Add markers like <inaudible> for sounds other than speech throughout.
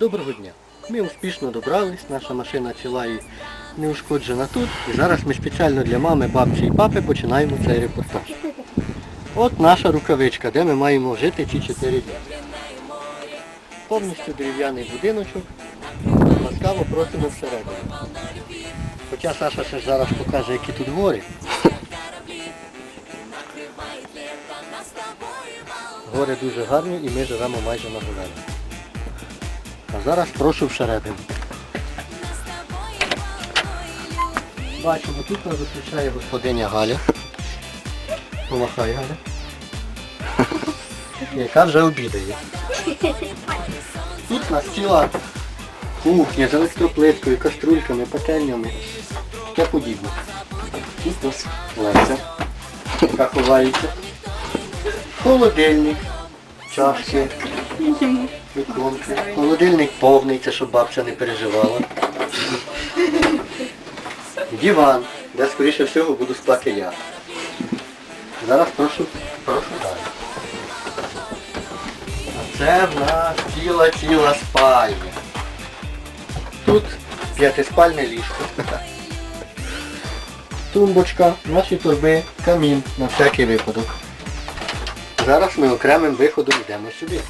Доброго дня. Ми успішно добрались, наша машина ціла і неушкоджена тут. І зараз ми спеціально для мами, бабці і папи починаємо цей репортаж. От наша рукавичка, де ми маємо жити ці 4 дні. Повністю дерев'яний будиночок. Ласкаво просимо всередину. Хоча Саша ще зараз покаже, які тут гори. Гори дуже гарні і ми живемо майже на горах. А зараз прошу всередину. Бачимо, тут нас зустрічає господиня Галя. Помахай Галя. <laughs> Яка вже обідає. Тут нас ціла кухня з електроплиткою, каструльками, пательнями. Таке подібне. Тут нас Леся, яка ховається. Холодильник, чашки, Холодильник повний, це щоб бабця не переживала. Диван, де скоріше всього буду спати я. Зараз прошу, прошу далі. А це в нас ціла-ціла спальня. Тут п'ятиспальне ліжко. Тумбочка, наші торби, камін на всякий випадок. Зараз ми окремим виходом йдемо сюди.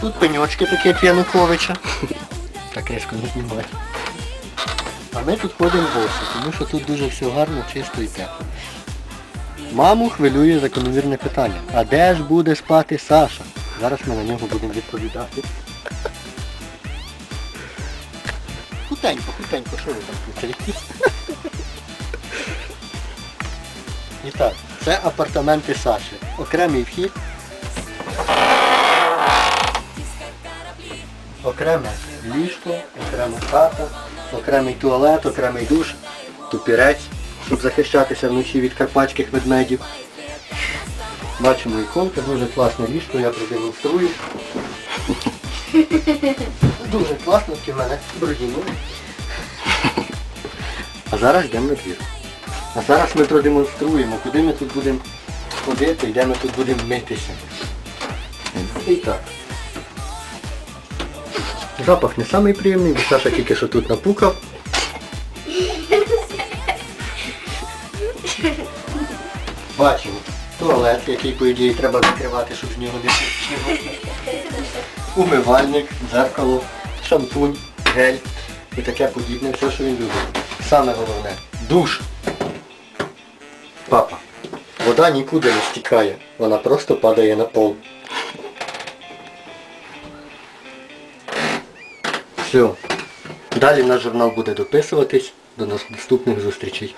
Тут пеньочки такі як Януковича. Так різко не знімаю. А ми тут ходимо босі, тому що тут дуже все гарно, чисто і тепло. Маму хвилює закономірне питання. А де ж буде спати Саша? Зараз ми на нього будемо відповідати. Хутенько, хутенько, що ви там тут? <laughs> І так, це апартаменти Саші. Окремий вхід. Окреме ліжко, окрема хата, окремий туалет, окремий душ, тупірець, щоб захищатися вночі від карпатських ведмедів. Бачимо іконки, дуже класне ліжко, я продемонструю. Дуже класно, в мене брудіну. А зараз йдемо на двір. А зараз ми продемонструємо, куди ми тут будемо ходити і де ми тут будемо митися. І так. Запах не самий приємний, бо Саша тільки що тут напукав. Бачимо туалет, який, по ідеї, треба закривати, щоб з нього не снігу. Умивальник, дзеркало, шампунь, гель і таке подібне, все, що він любить. Саме головне душ. Папа, вода нікуди не стікає, вона просто падає на пол. Все. Далі наш журнал буде дописуватись. До наступних зустрічей.